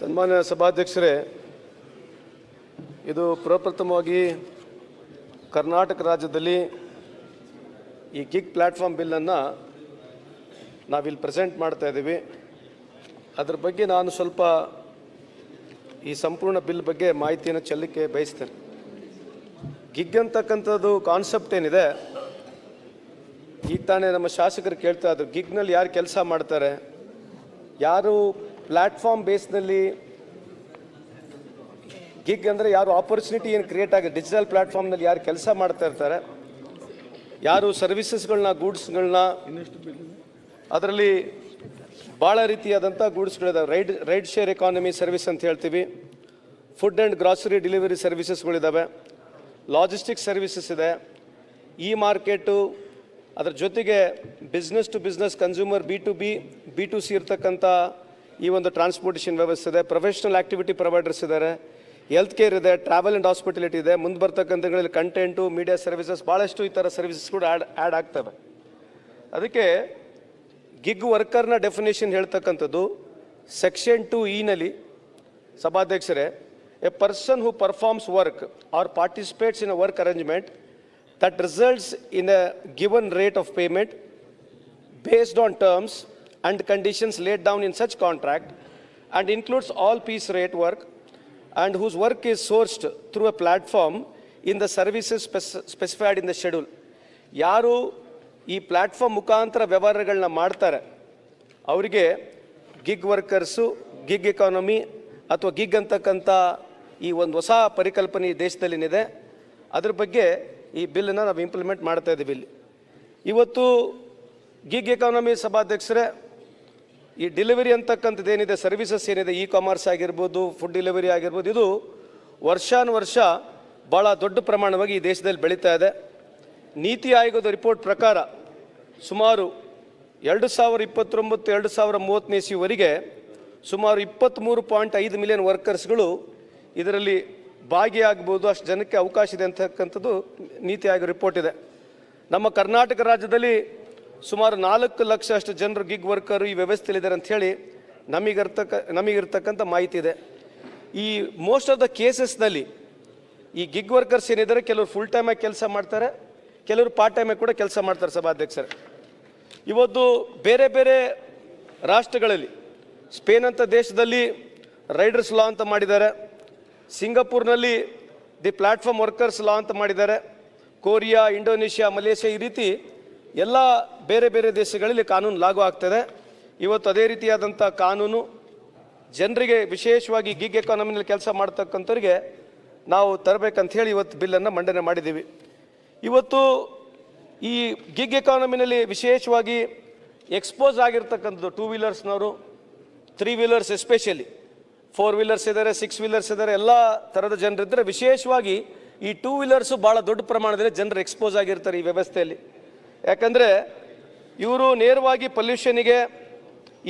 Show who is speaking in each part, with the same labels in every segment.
Speaker 1: ಸನ್ಮಾನ್ಯ ಸಭಾಧ್ಯಕ್ಷರೇ, ಇದು ಪ್ರಪ್ರಥಮವಾಗಿ ಕರ್ನಾಟಕ ರಾಜ್ಯದಲ್ಲಿ ಈ ಗಿಗ್ ಪ್ಲ್ಯಾಟ್ಫಾರ್ಮ್ ಬಿಲ್ಲನ್ನು ನಾವಿಲ್ಲಿ ಪ್ರೆಸೆಂಟ್ ಮಾಡ್ತಾ ಇದ್ದೀವಿ. ಅದ್ರ ಬಗ್ಗೆ ನಾನು ಸ್ವಲ್ಪ ಈ ಸಂಪೂರ್ಣ ಬಿಲ್ ಬಗ್ಗೆ ಮಾಹಿತಿಯನ್ನು ಚೆಲ್ಲಕ್ಕೆ ಬಯಸ್ತೇನೆ. ಗಿಗ್ ಅಂತಕ್ಕಂಥದ್ದು ಕಾನ್ಸೆಪ್ಟ್ ಏನಿದೆ, ಈಗ ತಾನೇ ನಮ್ಮ ಶಾಸಕರು ಕೇಳ್ತಾ ಇದ್ರು ಗಿಗ್ನಲ್ಲಿ ಯಾರು ಕೆಲಸ ಮಾಡ್ತಾರೆ, ಯಾರು ಪ್ಲ್ಯಾಟ್ಫಾರ್ಮ್ ಬೇಸ್ನಲ್ಲಿ ಗಿಗ್ ಅಂದರೆ ಯಾರು ಆಪರ್ಚುನಿಟಿ ಏನು ಕ್ರಿಯೇಟ್ ಆಗಿದೆ ಡಿಜಿಟಲ್ ಪ್ಲ್ಯಾಟ್ಫಾರ್ಮ್ನಲ್ಲಿ ಯಾರು ಕೆಲಸ ಮಾಡ್ತಾ ಇರ್ತಾರೆ, ಯಾರು ಸರ್ವಿಸಸ್ಗಳನ್ನ ಗೂಡ್ಸ್ಗಳನ್ನ ಅದರಲ್ಲಿ ಭಾಳ ರೀತಿಯಾದಂಥ ಗೂಡ್ಸ್ಗಳಿದಾವೆ ride ride share economy service ಅಂತ ಹೇಳ್ತೀವಿ. ಫುಡ್ ಆ್ಯಂಡ್ ಗ್ರಾಸರಿ ಡೆಲಿವರಿ ಸರ್ವಿಸಸ್ಗಳಿದ್ದಾವೆ ಲಾಜಿಸ್ಟಿಕ್ ಸರ್ವಿಸಸ್ ಇದೆ. ಇ ಮಾರ್ಕೆಟು ಅದರ ಜೊತೆಗೆ business to business consumer B to B B to C ಇರ್ತಕ್ಕಂಥ ಈ ಒಂದು ಟ್ರಾನ್ಸ್ಪೋರ್ಟೇಷನ್ ವ್ಯವಸ್ಥೆ ಇದೆ. ಪ್ರೊಫೆಷನಲ್ ಆ್ಯಕ್ಟಿವಿಟಿ ಪ್ರೊವೈಡರ್ಸ್ ಇದ್ದಾರೆ ಹೆಲ್ತ್ ಕೇರ್ ಇದೆ ಟ್ರಾವೆಲ್ ಆ್ಯಂಡ್ ಹಾಸ್ಪಿಟಲಿಟಿ ಇದೆ. ಮುಂದೆ ಬರ್ತಕ್ಕಂಥಗಳಲ್ಲಿ ಕಂಟೆಂಟು ಮೀಡಿಯಾ ಸರ್ವಿಸಸ್ ಭಾಳಷ್ಟು ಈ ಥರ ಸರ್ವಿಸಸ್ ಕೂಡ ಆ್ಯಡ್ ಆ್ಯಡ್ ಆಗ್ತವೆ. ಅದಕ್ಕೆ ಗಿಗ್ ವರ್ಕರ್ನ ಡೆಫಿನೇಷನ್ ಹೇಳ್ತಕ್ಕಂಥದ್ದು ಸೆಕ್ಷನ್ ಟು ಇನಲ್ಲಿ ಸಭಾಧ್ಯಕ್ಷರೇ a person who performs work or participates in a work arrangement that results in a given rate of payment based on terms and conditions laid down in such contract and includes all piece rate work and whose work is sourced through a platform in the services specified in the schedule. ಯಾರು ಈ platform ಮುಖಾಂತರ ವ್ಯವಹಾರಗಳನ್ನ ಮಾಡ್ತಾರೆ ಅವರಿಗೆ gig workers gig economy ಅಥವಾ gig ಅಂತಕ್ಕಂಥ ಈ ಒಂದು ಹೊಸ ಪರಿಕಲ್ಪನೆ ಈ ದೇಶದಲ್ಲಿನಿದೆ ಅದ್ರ ಬಗ್ಗೆ ಈ ಬಿಲ್ಲನ್ನು ನಾವು ಇಂಪ್ಲಿಮೆಂಟ್ ಮಾಡ್ತಾ ಇದ್ದೀವಿ ಇಲ್ಲಿ ಇವತ್ತು ಗಿಗ್ ಎಕಾನಮಿ ಸಭಾಧ್ಯಕ್ಷರೇ ಈ ಡೆಲಿವರಿ ಅಂತಕ್ಕಂಥದ್ದು ಏನಿದೆ? ಸರ್ವಿಸಸ್ ಏನಿದೆ? ಇ ಕಾಮರ್ಸ್ ಆಗಿರ್ಬೋದು ಫುಡ್ ಡೆಲಿವರಿ ಆಗಿರ್ಬೋದು, ಇದು ವರ್ಷಾನುವರ್ಷ ಭಾಳ ದೊಡ್ಡ ಪ್ರಮಾಣವಾಗಿ ಈ ದೇಶದಲ್ಲಿ ಬೆಳೀತಾ ಇದೆ. ನೀತಿ ಆಯೋಗದ ರಿಪೋರ್ಟ್ ಪ್ರಕಾರ ಸುಮಾರು ಎರಡು ಸಾವಿರ ಇಪ್ಪತ್ತೊಂಬತ್ತು, ಎರಡು ಸಾವಿರ ಮೂವತ್ತನೇ ಇಸಿವರೆಗೆ ಸುಮಾರು ಇಪ್ಪತ್ತ್ಮೂರು ಪಾಯಿಂಟ್ ಐದು ಮಿಲಿಯನ್ ವರ್ಕರ್ಸ್ಗಳು ಇದರಲ್ಲಿ ಭಾಗಿಯಾಗ್ಬೋದು ಅಷ್ಟು ಜನಕ್ಕೆ ಅವಕಾಶ ಇದೆ ಅಂತಕ್ಕಂಥದ್ದು ನೀತಿ ಆಯೋಗ ರಿಪೋರ್ಟ್ ಇದೆ. ನಮ್ಮ ಕರ್ನಾಟಕ ರಾಜ್ಯದಲ್ಲಿ ಸುಮಾರು ನಾಲ್ಕು ಲಕ್ಷ ಅಷ್ಟು ಜನರು ಗಿಗ್ ವರ್ಕರು ಈ ವ್ಯವಸ್ಥೆಯಲ್ಲಿದ್ದಾರೆ ಅಂತ ಹೇಳಿ ನಮಗಿರ್ತಕ್ಕ, ನಮಗಿರ್ತಕ್ಕಂಥ ಮಾಹಿತಿ ಇದೆ. ಈ ಮೋಸ್ಟ್ ಆಫ್ ದ ಕೇಸಸ್ನಲ್ಲಿ ಈ ಗಿಗ್ ವರ್ಕರ್ಸ್ ಏನಿದ್ದಾರೆ, ಕೆಲವರು ಫುಲ್ ಟೈಮಾಗಿ ಕೆಲಸ ಮಾಡ್ತಾರೆ, ಕೆಲವರು ಪಾರ್ಟ್ ಟೈಮಾಗಿ ಕೂಡ ಕೆಲಸ ಮಾಡ್ತಾರೆ ಸಭಾಧ್ಯಕ್ಷರು. ಇವತ್ತು ಬೇರೆ ಬೇರೆ ರಾಷ್ಟ್ರಗಳಲ್ಲಿ, ಸ್ಪೇನ್ ಅಂತ ದೇಶದಲ್ಲಿ ರೈಡರ್ಸ್ ಲಾ ಅಂತ ಮಾಡಿದ್ದಾರೆ, ಸಿಂಗಪೂರ್ನಲ್ಲಿ ದಿ ಪ್ಲಾಟ್ಫಾರ್ಮ್ ವರ್ಕರ್ಸ್ ಲಾ ಅಂತ ಮಾಡಿದ್ದಾರೆ, ಕೊರಿಯಾ, ಇಂಡೋನೇಷ್ಯಾ, ಮಲೇಷ್ಯಾ ಈ ರೀತಿ ಎಲ್ಲ ಬೇರೆ ಬೇರೆ ದೇಶಗಳಲ್ಲಿ ಕಾನೂನು ಲಾಗು ಆಗ್ತದೆ. ಇವತ್ತು ಅದೇ ರೀತಿಯಾದಂಥ ಕಾನೂನು ಜನರಿಗೆ ವಿಶೇಷವಾಗಿ ಗಿಗ್ ಎಕಾನಮಿನಲ್ಲಿ ಕೆಲಸ ಮಾಡ್ತಕ್ಕಂಥವ್ರಿಗೆ ನಾವು ತರಬೇಕಂತ ಹೇಳಿ ಇವತ್ತು ಬಿಲ್ಲನ್ನು ಮಂಡನೆ ಮಾಡಿದ್ದೀವಿ. ಇವತ್ತು ಈ ಗಿಗ್ ಎಕಾನಮಿನಲ್ಲಿ ವಿಶೇಷವಾಗಿ ಎಕ್ಸ್ಪೋಸ್ ಆಗಿರ್ತಕ್ಕಂಥದ್ದು two ವೀಲರ್ಸ್ನವರು three wheelers especially four wheelers ಇದ್ದಾರೆ ಸಿಕ್ಸ್ ವೀಲರ್ಸ್ ಇದ್ದಾರೆ, ಎಲ್ಲ ಥರದ ಜನರಿದ್ದರೆ ವಿಶೇಷವಾಗಿ ಈ ಟೂ ವೀಲರ್ಸು ಭಾಳ ದೊಡ್ಡ ಪ್ರಮಾಣದಲ್ಲಿ ಜನರು ಎಕ್ಸ್ಪೋಸ್ ಆಗಿರ್ತಾರೆ ಈ ವ್ಯವಸ್ಥೆಯಲ್ಲಿ. ಯಾಕಂದರೆ ಇವರು ನೇರವಾಗಿ ಪೊಲ್ಯೂಷನಿಗೆ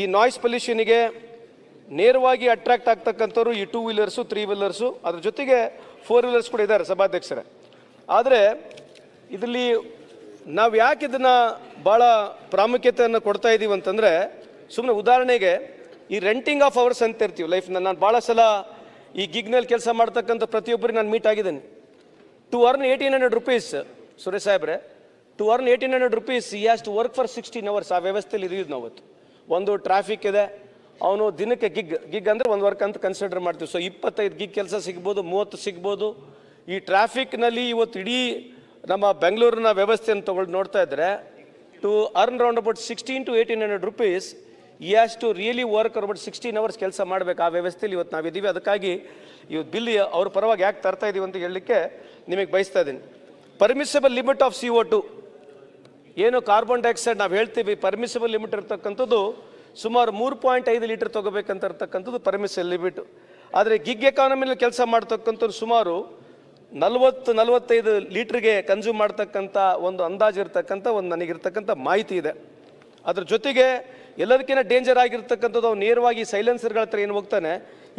Speaker 1: ಈ ನಾಯ್ಸ್ ಪೊಲ್ಯೂಷನಿಗೆ ನೇರವಾಗಿ ಅಟ್ರಾಕ್ಟ್ ಆಗ್ತಕ್ಕಂಥವ್ರು ಈ ಟೂ ವೀಲರ್ಸು ತ್ರೀ ವೀಲರ್ಸು ಅದ್ರ ಜೊತೆಗೆ ಫೋರ್ ವೀಲರ್ಸ್ ಕೂಡ ಇದ್ದಾರೆ ಸಭಾಧ್ಯಕ್ಷರೇ. ಆದರೆ ಇದರಲ್ಲಿ ನಾವು ಯಾಕೆ ಇದನ್ನು ಭಾಳ ಪ್ರಾಮುಖ್ಯತೆಯನ್ನು ಕೊಡ್ತಾ ಇದ್ದೀವಿ ಅಂತಂದರೆ ಸುಮ್ಮನೆ ಉದಾಹರಣೆಗೆ ಈ ರೆಂಟಿಂಗ್ ಆಫ್ ಅವರ್ಸ್ ಅಂತ ಇರ್ತೀವಿ ಲೈಫ್ನ ನಾನು ಭಾಳ ಸಲ ಈ ಗಿಗ್ನಲ್ಲಿ ಕೆಲಸ ಮಾಡ್ತಕ್ಕಂಥ ಪ್ರತಿಯೊಬ್ಬರಿಗೆ ನಾನು ಮೀಟ್ ಆಗಿದ್ದೀನಿ. To earn eighteen hundred rupees Suresh ಸಾಹೇಬ್ರೆ. To earn eighteen hundred rupees he has to work for sixteen hours ಆ ವ್ಯವಸ್ಥೆಯಲ್ಲಿ ಇದ್ದೀವಿ ನಾವು ಅವತ್ತು. ಒಂದು ಟ್ರಾಫಿಕ್ ಇದೆ, ಅವನು ದಿನಕ್ಕೆ ಗಿಗ್ ಗಿಗ್ ಅಂದರೆ ಒಂದು ವರ್ಕ್ ಅಂತ ಕನ್ಸಿಡರ್ ಮಾಡ್ತೀವಿ. ಸೊ ಇಪ್ಪತ್ತೈದು ಗಿಗ್ ಕೆಲಸ ಸಿಗ್ಬೋದು, ಮೂವತ್ತು ಸಿಗ್ಬೋದು. ಈ ಟ್ರಾಫಿಕ್ನಲ್ಲಿ ಇವತ್ತು ಇಡೀ ನಮ್ಮ ಬೆಂಗಳೂರಿನ ವ್ಯವಸ್ಥೆಯನ್ನು ತೊಗೊಂಡು ನೋಡ್ತಾ ಇದ್ದರೆ to earn round about sixteen to eighteen hundred rupees he has to really work about sixteen hours ಕೆಲಸ ಮಾಡಬೇಕು. ಆ ವ್ಯವಸ್ಥೆಯಲ್ಲಿ ಇವತ್ತು ನಾವಿದ್ದೀವಿ ಅದಕ್ಕಾಗಿ ಇವತ್ತು ಬಿಲ್ ಅವ್ರ ಪರವಾಗಿ ಯಾಕೆ ತರ್ತಾ ಇದ್ದೀವಿ ಅಂತ ಹೇಳಲಿಕ್ಕೆ ನಿಮಗೆ ಬಯಸ್ತಾ ಇದ್ದೀನಿ. Permissible limit of C O two ಏನು ಕಾರ್ಬನ್ ಡೈಆಕ್ಸೈಡ್ ನಾವು ಹೇಳ್ತೀವಿ ಪರ್ಮಿಸಬಲ್ ಲಿಮಿಟ್ ಇರ್ತಕ್ಕಂಥದ್ದು ಸುಮಾರು ಮೂರು ಪಾಯಿಂಟ್ ಐದು ಲೀಟರ್ ತೊಗೋಬೇಕಂತ ಇರ್ತಕ್ಕಂಥದ್ದು ಪರ್ಮಿಸಿಬಲ್ ಲಿಮಿಟ್ ಆದರೆ ಗಿಗ್ ಎಕಾನಮಿನಲ್ಲಿ ಕೆಲಸ ಮಾಡ್ತಕ್ಕಂಥವ್ರು ಸುಮಾರು ನಲವತ್ತು, ನಲವತ್ತೈದು ಲೀಟ್ರಿಗೆ ಕನ್ಸ್ಯೂಮ್ ಮಾಡ್ತಕ್ಕಂಥ ಒಂದು ಅಂದಾಜು ಇರ್ತಕ್ಕಂಥ, ಒಂದು ನನಗಿರ್ತಕ್ಕಂಥ ಮಾಹಿತಿ ಇದೆ. ಅದ್ರ ಜೊತೆಗೆ ಎಲ್ಲದಕ್ಕಿಂತ ಡೇಂಜರ್ ಆಗಿರ್ತಕ್ಕಂಥದ್ದು ಅವ್ನು ನೇರವಾಗಿ ಸೈಲೆನ್ಸರ್ಗಳ ಹತ್ರ ಏನು ಹೋಗ್ತಾನೆ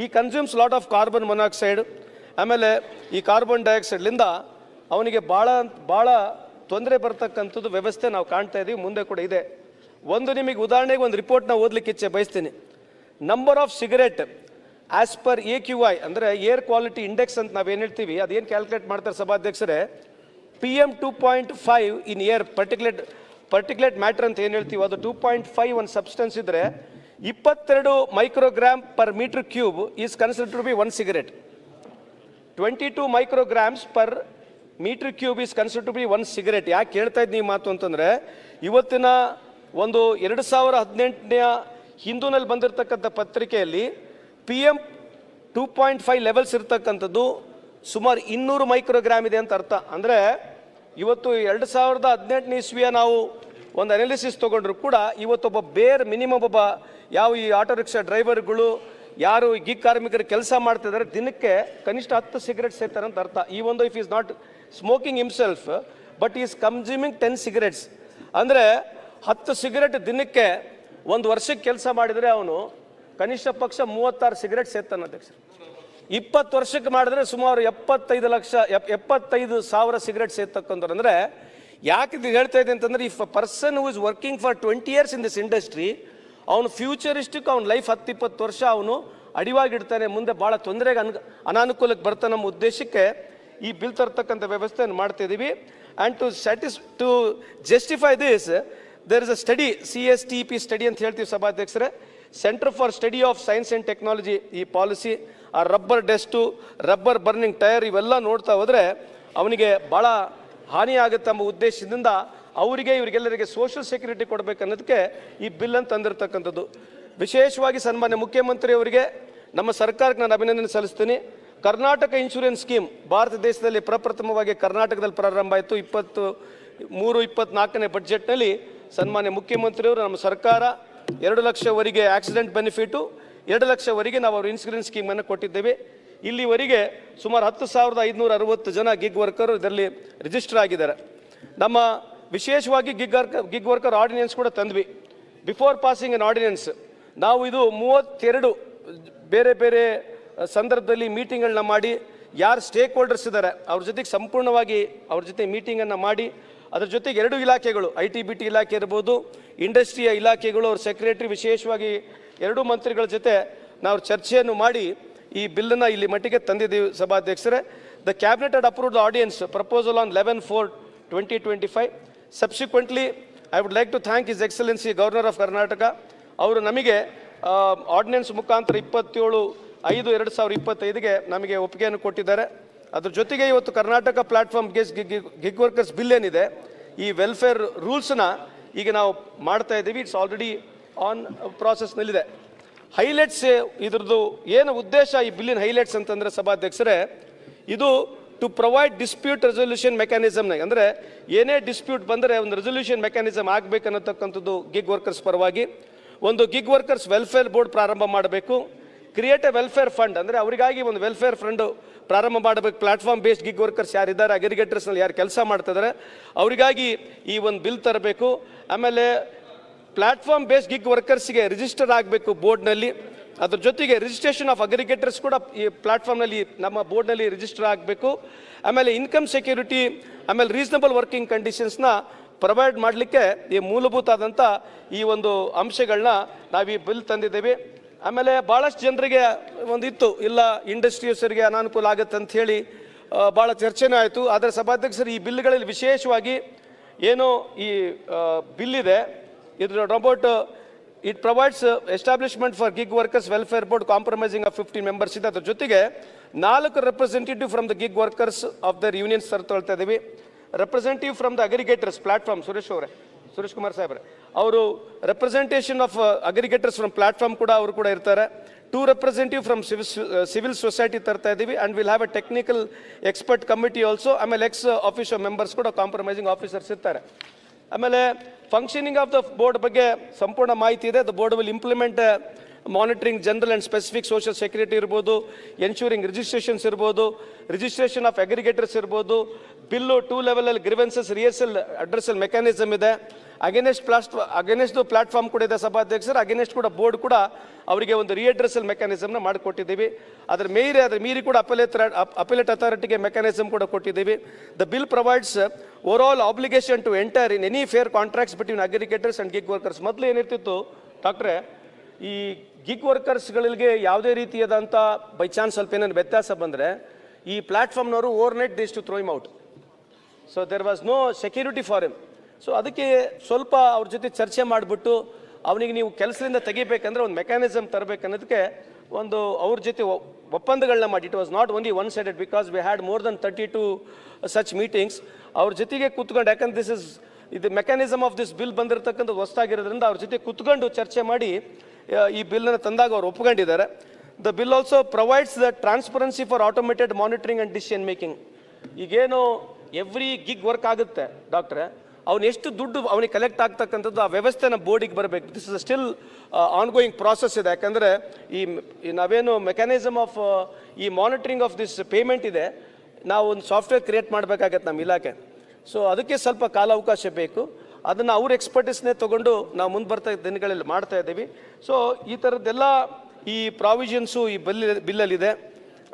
Speaker 1: he consumes lot of carbon monoxide ಆಮೇಲೆ ಈ ಕಾರ್ಬನ್ ಡೈಆಕ್ಸೈಡ್ಲಿಂದ ಅವನಿಗೆ ಭಾಳ ಭಾಳ ತೊಂದರೆ ಬರ್ತಕ್ಕಂಥದ್ದು ವ್ಯವಸ್ಥೆ ನಾವು ಕಾಣ್ತಾ ಇದ್ದೀವಿ ಮುಂದೆ ಕೂಡ ಇದೆ. ಒಂದು ನಿಮಗೆ ಉದಾಹರಣೆಗೆ ಒಂದು ರಿಪೋರ್ಟ್ನ ಓದಲಿಕ್ಕೆ ಇಚ್ಛೆ ಬಯಸ್ತೀನಿ. Number of cigarette as per A Q I ಅಂದರೆ ಏರ್ ಕ್ವಾಲಿಟಿ ಇಂಡೆಕ್ಸ್ ಅಂತ ನಾವು ಏನು ಹೇಳ್ತೀವಿ ಅದೇನು ಕ್ಯಾಲ್ಕುಲೇಟ್ ಮಾಡ್ತಾರೆ ಸಭಾಧ್ಯಕ್ಷರೇ? P M two point five in air particulate particulate matter ಅಂತ ಏನು ಹೇಳ್ತೀವಿ, ಅದು ಟೂ ಪಾಯಿಂಟ್ ಫೈವ್ ಒಂದು ಸಬ್ಸ್ಟೆನ್ಸ್ ಇದ್ದರೆ ಇಪ್ಪತ್ತೆರಡು microgram per metre cube is consider to be one cigarette twenty two micrograms per metre cube is consider to be one cigarette ಯಾಕೆ ಹೇಳ್ತಾ ಇದ್ದೀನಿ ಮಾತು ಅಂತಂದರೆ, ಇವತ್ತಿನ ಒಂದು ಎರಡು ಸಾವಿರ ಹದಿನೆಂಟನೆಯ ಹಿಂದೂನಲ್ಲಿ ಬಂದಿರತಕ್ಕಂಥ ಪತ್ರಿಕೆಯಲ್ಲಿ P M two point five levels ಇರ್ತಕ್ಕಂಥದ್ದು ಸುಮಾರು ಇನ್ನೂರು ಮೈಕ್ರೋಗ್ರಾಮ್ ಇದೆ ಅಂತ ಅರ್ಥ. ಅಂದರೆ, ಇವತ್ತು ಎರಡು ಸಾವಿರದ ಹದಿನೆಂಟನೇ ಇಸ್ವಿಯ ನಾವು ಒಂದು ಅನಾಲಿಸಿಸ್ ತೊಗೊಂಡ್ರು ಕೂಡ ಇವತ್ತೊಬ್ಬ ಬೇರೆ ಮಿನಿಮಮ್ ಒಬ್ಬ ಯಾವ ಈ ಆಟೋ ರಿಕ್ಷಾ ಡ್ರೈವರ್ಗಳು ಯಾರು ಗಿಗ್ ಕಾರ್ಮಿಕರು ಕೆಲಸ ಮಾಡ್ತಿದ್ದಾರೆ, ದಿನಕ್ಕೆ ಕನಿಷ್ಠ ಹತ್ತು ಸಿಗರೇಟ್ ಸೇರ್ತಾರೆ ಅಂತ ಅರ್ಥ. ಈ ಒಂದು if is not smoking himself but is consuming ten cigarettes ಅಂದರೆ ಹತ್ತು ಸಿಗರೆಟ್ ದಿನಕ್ಕೆ ಒಂದು ವರ್ಷಕ್ಕೆ ಕೆಲಸ ಮಾಡಿದರೆ ಅವನು ಕನಿಷ್ಠ ಪಕ್ಷ ಮೂವತ್ತಾರು ಸಿಗರೆಟ್ ಸೇರ್ತಾನೆ ಅಧ್ಯಕ್ಷ ಇಪ್ಪತ್ತು ವರ್ಷಕ್ಕೆ ಮಾಡಿದ್ರೆ ಸುಮಾರು ಎಪ್ಪತ್ತೈದು ಲಕ್ಷ, ಎಪ್, ಎಪ್ಪತ್ತೈದು ಸಾವಿರ ಸಿಗರೆಟ್ ಸೇರ್ತಕ್ಕಂಥವ್ರು. ಅಂದರೆ ಯಾಕೆ ಇದು ಹೇಳ್ತಾ ಇದೆ ಅಂತಂದರೆ if a person who is working for twenty years in this industry ಅವನು ಫ್ಯೂಚರಿಸ್ಟಿಕ್ ಅವ್ನ ಲೈಫ್ ಹತ್ತಿಪ್ಪತ್ತು ವರ್ಷ ಅವನು ಅಡಿವಾಗಿಡ್ತಾನೆ, ಮುಂದೆ ಭಾಳ ತೊಂದರೆಗೆ ಅನ್, ಅನಾನುಕೂಲಕ್ಕೆ ಬರ್ತಾನೆ ನಮ್ಮ ಉದ್ದೇಶಕ್ಕೆ ಈ ಬಿಲ್ ತರ್ತಕ್ಕಂಥ ವ್ಯವಸ್ಥೆಯನ್ನು ಮಾಡ್ತಾ ಇದ್ದೀವಿ. And to satis to justify this there is a study C S T P study ಅಂತ ಹೇಳ್ತೀವಿ ಸಭಾಧ್ಯಕ್ಷರೇ. Centre for study of science and technology ಈ ಪಾಲಿಸಿ, ಆ rubber dust, rubber burning tyre ಇವೆಲ್ಲ ನೋಡ್ತಾ ಹೋದರೆ ಅವನಿಗೆ ಭಾಳ ಹಾನಿ ಆಗುತ್ತೆ ಎಂಬ ಉದ್ದೇಶದಿಂದ ಅವರಿಗೆ, ಇವರಿಗೆಲ್ಲರಿಗೆ ಸೋಷಿಯಲ್ ಸೆಕ್ಯೂರಿಟಿ ಕೊಡಬೇಕನ್ನೋದಕ್ಕೆ ಈ ಬಿಲ್ ಅಂತ ತಂದಿರತಕ್ಕಂಥದ್ದು. ವಿಶೇಷವಾಗಿ ಸನ್ಮಾನ್ಯ ಮುಖ್ಯಮಂತ್ರಿಯವರಿಗೆ ನಮ್ಮ ಸರ್ಕಾರಕ್ಕೆ ನಾನು ಅಭಿನಂದನೆ ಸಲ್ಲಿಸ್ತೀನಿ. ಕರ್ನಾಟಕ ಇನ್ಶೂರೆನ್ಸ್ ಸ್ಕೀಮ್ ಭಾರತ ದೇಶದಲ್ಲಿ ಪ್ರಪ್ರಥಮವಾಗಿ ಕರ್ನಾಟಕದಲ್ಲಿ ಪ್ರಾರಂಭ ಆಯಿತು. ಇಪ್ಪತ್ತು, ಮೂರು, ಇಪ್ಪತ್ನಾಲ್ಕನೇ ಬಜೆಟ್ನಲ್ಲಿ ಸನ್ಮಾನ್ಯ ಮುಖ್ಯಮಂತ್ರಿಯವರು ನಮ್ಮ ಸರ್ಕಾರ ಎರಡು ಲಕ್ಷವರೆಗೆ ಆಕ್ಸಿಡೆಂಟ್ ಬೆನಿಫಿಟು, ಎರಡು ಲಕ್ಷವರೆಗೆ ನಾವು ಅವರು ಇನ್ಶೂರೆನ್ಸ್ ಸ್ಕೀಮನ್ನು ಕೊಟ್ಟಿದ್ದೇವೆ. ಇಲ್ಲಿವರೆಗೆ ಸುಮಾರು ಹತ್ತು ಸಾವಿರದ ಐದುನೂರ ಅರವತ್ತು ಜನ ಗಿಗ್ ವರ್ಕರು ಇದರಲ್ಲಿ ರಿಜಿಸ್ಟರ್ ಆಗಿದ್ದಾರೆ. ನಮ್ಮ ವಿಶೇಷವಾಗಿ ಗಿಗ್ ಗಿಗ್ ವರ್ಕರ್ ಆರ್ಡಿನೆನ್ಸ್ ಕೂಡ ತಂದ್ವಿ. ಬಿಫೋರ್ ಪಾಸಿಂಗ್ ಅನ್ ಆರ್ಡಿನೆನ್ಸ್ ನಾವು ಇದು ಮೂವತ್ತೆರಡು ಬೇರೆ ಬೇರೆ ಸಂದರ್ಭದಲ್ಲಿ ಮೀಟಿಂಗ್ಗಳನ್ನ ಮಾಡಿ, ಯಾರು ಸ್ಟೇಕ್ ಹೋಲ್ಡರ್ಸ್ ಇದ್ದಾರೆ ಅವ್ರ ಜೊತೆಗೆ ಸಂಪೂರ್ಣವಾಗಿ ಅವ್ರ ಜೊತೆ ಮೀಟಿಂಗನ್ನು ಮಾಡಿ, ಅದ್ರ ಜೊತೆಗೆ ಎರಡು ಇಲಾಖೆಗಳು ಐ ಟಿ ಬಿ ಟಿ ಇಲಾಖೆ ಇರ್ಬೋದು, ಇಂಡಸ್ಟ್ರಿಯ ಇಲಾಖೆಗಳು, ಅವ್ರ ಸೆಕ್ರೆಟರಿ ವಿಶೇಷವಾಗಿ ಎರಡೂ ಮಂತ್ರಿಗಳ ಜೊತೆ ನಾವು ಚರ್ಚೆಯನ್ನು ಮಾಡಿ, ಈ ಬಿಲ್ಲನ್ನು ಇಲ್ಲಿ ಮಟ್ಟಿಗೆ ತಂದಿದ್ದೀವಿ ಸಭಾಧ್ಯಕ್ಷರೇ. The cabinet had approved audience proposal on eleven four twenty twenty five subsequently I would like to thank is excellency governor of Karnataka ಅವರು ನಮಗೆ ಆರ್ಡಿನೆನ್ಸ್ ಮುಖಾಂತರ ಇಪ್ಪತ್ತೇಳು ಐದು, ಎರಡು ಸಾವಿರದ ಇಪ್ಪತ್ತೈದಿಗೆ ನಮಗೆ ಒಪ್ಪಿಗೆಯನ್ನು ಕೊಟ್ಟಿದ್ದಾರೆ. ಅದ್ರ ಜೊತೆಗೆ ಇವತ್ತು ಕರ್ನಾಟಕ ಪ್ಲಾಟ್ಫಾರ್ಮ್ ಗೆಸ್ ಗಿಗ್ ವರ್ಕರ್ಸ್ ಬಿಲ್ ಏನಿದೆ, ಈ ವೆಲ್ಫೇರ್ ರೂಲ್ಸ್ನ ಈಗ ನಾವು ಮಾಡ್ತಾ ಇದ್ದೀವಿ. ಇಟ್ಸ್ ಆಲ್ರೆಡಿ ಆನ್ ಪ್ರಾಸೆಸ್ನಲ್ಲಿದೆ ಹೈಲೈಟ್ಸ್ ಇದ್ರದ್ದು ಏನು ಉದ್ದೇಶ ಈ ಬಿಲ್ಲಿನ ಹೈಲೈಟ್ಸ್ ಅಂತಂದರೆ ಸಭಾಧ್ಯಕ್ಷರೇ, ಇದು ಟು ಪ್ರೊವೈಡ್ ಡಿಸ್ಪ್ಯೂಟ್ ರೆಸೊಲ್ಯೂಷನ್ ಮೆಕ್ಯಾನಿಸಮ್ನಾಗ ಅಂದರೆ ಏನೇ ಡಿಸ್ಪ್ಯೂಟ್ ಬಂದರೆ ಒಂದು ರೆಸೊಲ್ಯೂಷನ್ ಮೆಕ್ಯಾನಿಸಮ್ ಆಗಬೇಕನ್ನತಕ್ಕಂಥದ್ದು ಗಿಗ್ ವರ್ಕರ್ಸ್ ಪರವಾಗಿ. ಒಂದು ಗಿಗ್ ವರ್ಕರ್ಸ್ ವೆಲ್ಫೇರ್ ಬೋರ್ಡ್ ಪ್ರಾರಂಭ ಮಾಡಬೇಕು. ಕ್ರಿಯೇಟ್ ಎ ವೆಲ್ಫೇರ್ ಫಂಡ್ ಅಂದರೆ ಅವರಿಗಾಗಿ ಒಂದು ವೆಲ್ಫೇರ್ ಫಂಡು ಪ್ರಾರಂಭ ಮಾಡಬೇಕು. ಪ್ಲಾಟ್ಫಾರ್ಮ್ ಬೇಸ್ಡ್ ಗಿಗ್ ವರ್ಕರ್ಸ್ ಯಾರಿದ್ದಾರೆ ಅಗ್ರಿಗೇಟರ್ಸ್ನಲ್ಲಿ ಯಾರು ಕೆಲಸ ಮಾಡ್ತಿದ್ದಾರೆ ಅವರಿಗಾಗಿ ಈ ಒಂದು ಬಿಲ್ ತರಬೇಕು. ಆಮೇಲೆ ಪ್ಲಾಟ್ಫಾರ್ಮ್ ಬೇಸ್ಡ್ ಗಿಗ್ ವರ್ಕರ್ಸ್ಗೆ ರಿಜಿಸ್ಟರ್ ಆಗಬೇಕು ಬೋರ್ಡ್ನಲ್ಲಿ ಅದ್ರ ಜೊತೆಗೆ ರಿಜಿಸ್ಟ್ರೇಷನ್ ಆಫ್ ಅಗ್ರಿಗೇಟರ್ಸ್ ಕೂಡ ಈ ಪ್ಲಾಟ್ಫಾರ್ಮ್ನಲ್ಲಿ ನಮ್ಮ ಬೋರ್ಡ್ನಲ್ಲಿ ರಿಜಿಸ್ಟರ್ ಆಗಬೇಕು. ಆಮೇಲೆ ಇನ್ಕಮ್ ಸೆಕ್ಯೂರಿಟಿ ಆಮೇಲೆ ರೀಸನಬಲ್ ವರ್ಕಿಂಗ್ ಕಂಡೀಷನ್ಸ್ನ ಪ್ರೊವೈಡ್ ಮಾಡಲಿಕ್ಕೆ ಈ ಮೂಲಭೂತ ಆದಂಥ ಈ ಒಂದು ಅಂಶಗಳನ್ನ ನಾವು ಈ ಬಿಲ್ ತಂದಿದ್ದೇವೆ. ಆಮೇಲೆ ಭಾಳಷ್ಟು ಜನರಿಗೆ ಒಂದಿತ್ತು, ಇಲ್ಲ ಇಂಡಸ್ಟ್ರಿಯಸರಿಗೆ ಅನಾನುಕೂಲ ಆಗುತ್ತೆ ಅಂತ ಹೇಳಿ ಭಾಳ ಚರ್ಚೆನೂ ಆಯಿತು. ಆದರೆ ಸಭಾಧ್ಯಕ್ಷರು ಈ ಬಿಲ್ಗಳಲ್ಲಿ ವಿಶೇಷವಾಗಿ ಏನು ಈ ಬಿಲ್ ಇದೆ. ಇದ್ರ robot it provides establishment for gig workers welfare board compromising of fifteen members ಇದೆ ಅದ್ರ ಜೊತೆಗೆ ನಾಲ್ಕು representative from the gig workers of their unions ತಗೊಳ್ತಾ ಇದ್ದೀವಿ representative from the aggregators platform Suresh ಅವರೇ. ಸುರೇಶ್ ಕುಮಾರ್ ಸಾಹೇಬ್ರೆ, ಅವರು representation of aggregators from platform ಕೂಡ ಅವರು ಕೂಡ ಇರ್ತಾರೆ. Two representative from civil civil society ತರ್ತಾ ಇದ್ದೀವಿ and will have a technical expert committee also ಆಮೇಲೆ ಎಕ್ಸ್ ಆಫೀಸರ್ ಮೆಂಬರ್ಸ್ ಕೂಡ ಕಾಂಪ್ರಮೈಸಿಂಗ್ ಆಫೀಸರ್ಸ್ ಇರ್ತಾರೆ. ಆಮೇಲೆ ಫಂಕ್ಷನಿಂಗ್ ಆಫ್ ದ ಬೋರ್ಡ್ ಬಗ್ಗೆ ಸಂಪೂರ್ಣ ಮಾಹಿತಿ ಇದೆ. The board will implement monitoring general and specific social security ಇರ್ಬೋದು ಎನ್ಶೂರಿಂಗ್ ರಿಜಿಸ್ಟ್ರೇಷನ್ಸ್ ಇರ್ಬೋದು ರಿಜಿಸ್ಟ್ರೇಷನ್ ಆಫ್ ಅಗ್ರಿಗೇಟರ್ಸ್ ಇರ್ಬೋದು ಬಿಲ್ಲು ಟೂ ಲೆವೆಲಲ್ಲಿ ಗ್ರಿವೆನ್ಸಸ್ ರಿಯರ್ಸಲ್ ಅಡ್ರೆಸಲ್ ಮೆಕ್ಯಾನಿಸಮ್ ಇದೆ. ಅಗೇನೆಸ್ಟ್ ಪ್ಲಾಸ್ಟ್ ಅಗೇನೆಸ್ಟ್ ಪ್ಲಾಟ್ಫಾರ್ಮ್ ಕೂಡ ಇದೆ ಸಭಾಧ್ಯಕ್ಷರು ಅಗೇನೆಸ್ಟ್ ಕೂಡ ಬೋರ್ಡ್ ಕೂಡ ಅವರಿಗೆ ಒಂದು ರಿಅಡ್ರೆಸಲ್ ಮೆಕ್ಯಾನಿಸಮ್ನ ಮಾಡಿಕೊಟ್ಟಿದ್ದೀವಿ. ಅದರ ಮೇರಿ, ಅದರ ಮೀರಿ ಕೂಡ ಅಪಲೇಟ್ ಅಪಲೇಟ್ ಅಥಾರಿಟಿಗೆ ಮೆಕ್ಯಾನಿಸಮ್ ಕೂಡ ಕೊಟ್ಟಿದ್ದೀವಿ. The bill provides over all obligation to enter in any fair contracts between aggregators and gig workers ಮೊದಲು ಏನಿರ್ತಿತ್ತು, ಡಾಕ್ಟ್ರೆ ಈ ಗಿಗ್ ವರ್ಕರ್ಸ್ಗಳಿಗೆ ಯಾವುದೇ ರೀತಿಯಾದಂಥ ಬೈ ಚಾನ್ಸ್ ಸ್ವಲ್ಪ ಏನಾದ್ರು ವ್ಯತ್ಯಾಸ ಬಂದರೆ ಈ ಪ್ಲ್ಯಾಟ್ಫಾರ್ಮ್ನವರು ಓವರ್ ನೈಟ್ ದೇಶ್ to throw him out so there was no security for him so ಅದಕ್ಕೆ ಸ್ವಲ್ಪ ಅವ್ರ ಜೊತೆ ಚರ್ಚೆ ಮಾಡಿಬಿಟ್ಟು ಅವನಿಗೆ ನೀವು ಕೆಲಸದಿಂದ ತೆಗಿಬೇಕಂದ್ರೆ ಒಂದು ಮೆಕ್ಯಾನಿಸಮ್ ತರಬೇಕನ್ನೋದಕ್ಕೆ ಒಂದು ಅವ್ರ ಜೊತೆ ಒಪ್ಪಂದಗಳನ್ನ ಮಾಡಿ. It was not only one sided because we had more than thirty two such meetings ಅವ್ರ ಜೊತೆಗೆ ಕೂತ್ಕೊಂಡು, ಯಾಕಂದ್ರೆ ದಿಸ್ ಇಸ್ ಇದು ಮೆಕ್ಯಾನಿಸಮ್ ಆಫ್ ದಿಸ್ ಬಿಲ್ ಬಂದಿರತಕ್ಕಂಥದ್ದು ಹೊಸ್ತಾಗಿರೋದ್ರಿಂದ ಅವ್ರ ಜೊತೆ ಕೂತ್ಕೊಂಡು ಚರ್ಚೆ ಮಾಡಿ ಈ ಬಿಲ್ಲನ್ನು ತಂದಾಗ ಅವರು ಒಪ್ಕೊಂಡಿದ್ದಾರೆ. The bill also provides the transparency for automated monitoring and decision making ಈಗೇನು ಎವ್ರಿ ಗಿಗ್ ವರ್ಕ್ ಆಗುತ್ತೆ ಡಾಕ್ಟ್ರೆ ಅವ್ನು ಎಷ್ಟು ದುಡ್ಡು ಅವನಿಗೆ ಕಲೆಕ್ಟ್ ಆಗ್ತಕ್ಕಂಥದ್ದು ಆ ವ್ಯವಸ್ಥೆನ ಬೋರ್ಡಿಗೆ ಬರಬೇಕು. This is still ongoing process ಇದೆ. ಯಾಕಂದರೆ ಈ ನಾವೇನು ಮೆಕ್ಯಾನಿಸಮ್ ಆಫ್ ಈ ಮಾನಿಟರಿಂಗ್ ಆಫ್ ದಿಸ್ ಪೇಮೆಂಟ್ ಇದೆ. ನಾವು ಒಂದು ಸಾಫ್ಟ್ವೇರ್ ಕ್ರಿಯೇಟ್ ಮಾಡಬೇಕಾಗತ್ತೆ ನಮ್ಮ ಇಲಾಖೆ. ಸೊ ಅದಕ್ಕೆ ಸ್ವಲ್ಪ ಕಾಲಾವಕಾಶ ಬೇಕು. ಅದನ್ನು ಅವ್ರ ಎಕ್ಸ್ಪರ್ಟಿಸ್ನೇ ತೊಗೊಂಡು ನಾವು ಮುಂದೆ ಬರ್ತಾ ದಿನಗಳಲ್ಲಿ ಮಾಡ್ತಾ ಇದ್ದೀವಿ. ಸೊ ಈ ಥರದ್ದೆಲ್ಲ ಈ ಪ್ರಾವಿಷನ್ಸು ಈ ಬಿಲ್ ಬಿಲ್ಲಲ್ಲಿದೆ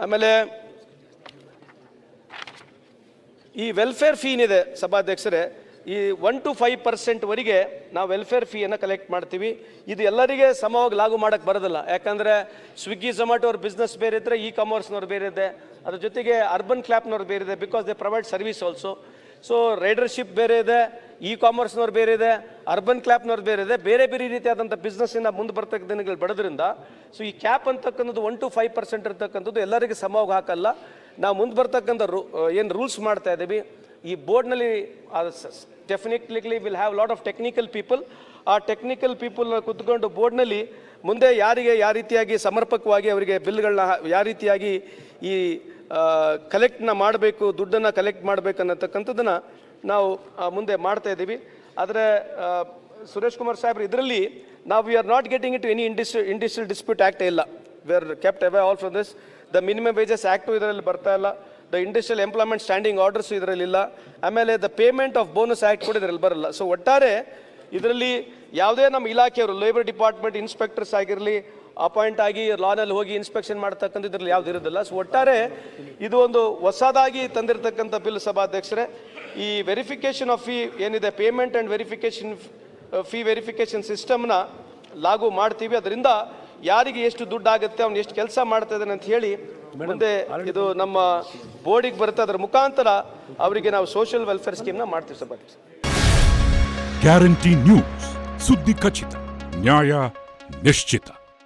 Speaker 1: ಆಮೇಲೆ ಈ ವೆಲ್ಫೇರ್ ಫೀ ಏನಿದೆ ಸಭಾಧ್ಯಕ್ಷರೇ, ಈ ಒನ್ ಟು ಫೈವ್ ಪರ್ಸೆಂಟ್ವರೆಗೆ ನಾವು ವೆಲ್ಫೇರ್ ಫೀಯನ್ನು ಕಲೆಕ್ಟ್ ಮಾಡ್ತೀವಿ. ಇದು ಎಲ್ಲರಿಗೆ ಸಮವಾಗಿ ಲಾಗು ಮಾಡೋಕ್ಕೆ ಬರೋದಿಲ್ಲ. ಯಾಕಂದರೆ ಸ್ವಿಗ್ಗಿ ಝೊಮ್ಯಾಟೊ ಅವ್ರ ಬಿಸ್ನೆಸ್ ಬೇರೆ ಇದ್ದರೆ ಇ ಕಾಮರ್ಸ್ನವ್ರು ಬೇರೆ ಇದೆ. ಅದ್ರ ಜೊತೆಗೆ ಅರ್ಬನ್ ಕ್ಲ್ಯಾಪ್ನವ್ರು ಬೇರೆ ಇದೆ because they provide service also so ridership ಬೇರೆ ಇದೆ ಇ ಕಾಮರ್ಸ್ನವ್ರು ಬೇರೆ ಇದೆ ಅರ್ಬನ್ ಕ್ಲಾಪ್ನವ್ರು ಬೇರೆ ಇದೆ, ಬೇರೆ ಬೇರೆ ರೀತಿಯಾದಂಥ ಬಿಸ್ನೆಸ್ಸಿನ ಮುಂದೆ ಬರ್ತಕ್ಕ ದಿನಗಳು ಬಡದ್ರಿಂದ ಸೊ ಈ ಕ್ಯಾಪ್ ಅಂತಕ್ಕಂಥದ್ದು ಒನ್ ಟು ಫೈವ್ ಪರ್ಸೆಂಟ್ ಇರ್ತಕ್ಕಂಥದ್ದು ಎಲ್ಲರಿಗೂ ಸಮವಾಗಿ ಹಾಕಲ್ಲ. ನಾವು ಮುಂದೆ ಬರ್ತಕ್ಕಂಥ ರೂ ಏನು ರೂಲ್ಸ್ ಮಾಡ್ತಾ ಇದ್ದೀವಿ, ಈ ಬೋರ್ಡ್ನಲ್ಲಿ definitely will have lot of technical people ಆ ಟೆಕ್ನಿಕಲ್ ಪೀಪಲ್ನ ಕುತ್ಕೊಂಡು ಬೋರ್ಡ್ನಲ್ಲಿ ಮುಂದೆ ಯಾರಿಗೆ, ಯಾವ ರೀತಿಯಾಗಿ ಸಮರ್ಪಕವಾಗಿ ಅವರಿಗೆ ಬಿಲ್ಗಳನ್ನ, ಯಾವ ರೀತಿಯಾಗಿ ಈ ಕಲೆಕ್ಟ್ನ ಮಾಡಬೇಕು, ದುಡ್ಡನ್ನು ಕಲೆಕ್ಟ್ ಮಾಡಬೇಕು ಅನ್ನತಕ್ಕಂಥದ್ದನ್ನು ನಾವು ಮುಂದೆ ಮಾಡ್ತಾ ಇದ್ದೀವಿ. ಆದರೆ ಸುರೇಶ್ ಕುಮಾರ್ ಸಾಹೇಬ್ರು, ಇದರಲ್ಲಿ ನಾವು we are not getting it any industry industrial dispute act ಇಲ್ಲ. We are kept away all from this the minimum wages act ಇದರಲ್ಲಿ ಬರ್ತಾ ಇಲ್ಲ. The industrial employment standing orders ಇದರಲ್ಲಿ ಇಲ್ಲ. ಆಮೇಲೆ the payment of bonus act ಕೂಡ ಇದರಲ್ಲಿ ಬರಲ್ಲ. ಸೊ ಒಟ್ಟಾರೆ, ಇದರಲ್ಲಿ ಯಾವುದೇ ನಮ್ಮ ಇಲಾಖೆಯವರು ಲೇಬರ್ ಡಿಪಾರ್ಟ್ಮೆಂಟ್ ಇನ್ಸ್ಪೆಕ್ಟರ್ಸ್ ಆಗಿರಲಿ ಅಪಾಯಿಂಟ್ ಆಗಿ ಲಾನಲ್ಲಿ ಹೋಗಿ ಇನ್ಸ್ಪೆಕ್ಷನ್ ಮಾಡ್ತಕ್ಕಂಥ ಇದ್ರಲ್ಲಿ ಯಾವ್ದು ಇರೋದಿಲ್ಲ ಸೊ ಒಟ್ಟಾರೆ ಇದು ಒಂದು ಹೊಸದಾಗಿ ತಂದಿರತಕ್ಕಂಥ ಬಿಲ್ ಸಭಾಧ್ಯಕ್ಷರೇ ಈ ವೆರಿಫಿಕೇಶನ್ ಆಫ್ ಫೀ ಏನಿದೆ payment and verification fee verification ಸಿಸ್ಟಮ್ನ ಲಾಗು ಮಾಡ್ತೀವಿ. ಅದರಿಂದ ಯಾರಿಗೆ ಎಷ್ಟು ದುಡ್ಡು ಆಗುತ್ತೆ ಅವ್ನು ಎಷ್ಟು ಕೆಲಸ ಮಾಡ್ತಾ ಇದ್ದಾನೆ ಅಂತ ಹೇಳಿ ಮುಂದೆ ಇದು ನಮ್ಮ ಬೋರ್ಡಿಗೆ ಬರುತ್ತೆ. ಅದರ ಮುಖಾಂತರ ಅವರಿಗೆ ನಾವು ಸೋಷಿಯಲ್ ವೆಲ್ಫೇರ್ ಸ್ಕೀಮ್ನ ಮಾಡ್ತೀವಿ ಸಭಾಧ್ಯಕ್ಷ
Speaker 2: ಗ್ಯಾರಂಟಿ ನ್ಯೂಸ್ ಸುದ್ದಿ ಖಚಿತ ನ್ಯಾಯ ನಿಶ್ಚಿತ